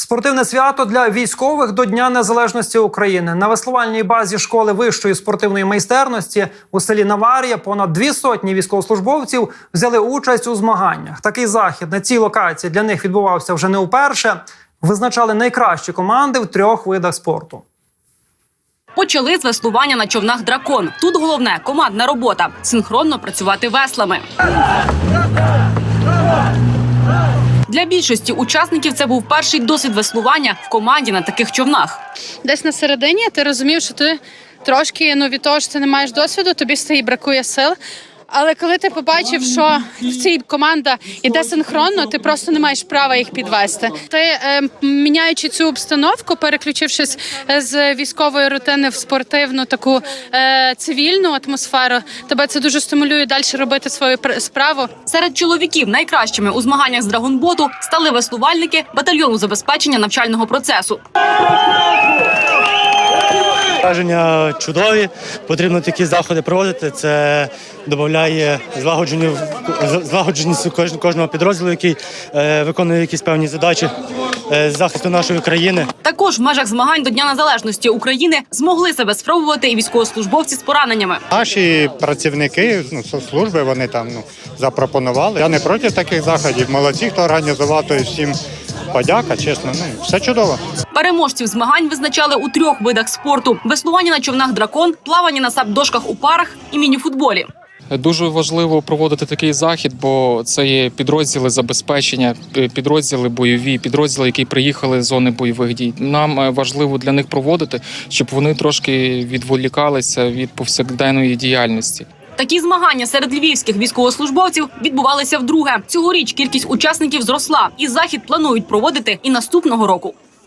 Спортивне свято для військових до Дня Незалежності України на веслувальній базі школи вищої спортивної майстерності у селі Наварія понад дві сотні військовослужбовців взяли участь у змаганнях. Такий захід на цій локації для них відбувався вже не вперше. Визначали найкращі команди в трьох видах спорту. Почали з веслування на човнах дракон. Тут головне командна робота синхронно працювати веслами. Для більшості учасників це був перший досвід веслування в команді на таких човнах. десь на середині ти розумів, що ти трошки ну від того, що ти не маєш досвіду, тобі стає бракує сил. Але коли ти побачив, що в цій команда іде синхронно, ти просто не маєш права їх підвести. Ти е, міняючи цю обстановку, переключившись з військової рутини в спортивну таку е, цивільну атмосферу, тебе це дуже стимулює далі робити свою пр- справу. Серед чоловіків найкращими у змаганнях з драгонботу стали веслувальники батальйону забезпечення навчального процесу. Враження чудові. Потрібно такі заходи проводити. Це додає злагодженість кож- кожного підрозділу, який е, виконує якісь певні задачі е, з захисту нашої країни. Також в межах змагань до Дня Незалежності України змогли себе спробувати і військовослужбовці з пораненнями. Наші працівники ну, соцслужби вони там ну, запропонували. Я не проти таких заходів. Молодці, хто організував, то всім подяка, чесно. Ну, все чудово. Переможців змагань визначали у трьох видах спорту: веслування на човнах дракон, плавання на сап-дошках у парах і мініфутболі. Дуже важливо проводити такий захід, бо це є підрозділи забезпечення, підрозділи бойові, підрозділи, які приїхали з зони бойових дій. Нам е, важливо для них проводити, щоб вони трошки відволікалися від повсякденної діяльності. Такі змагання серед львівських військовослужбовців відбувалися вдруге. Цьогоріч кількість учасників зросла, і захід планують проводити і наступного року.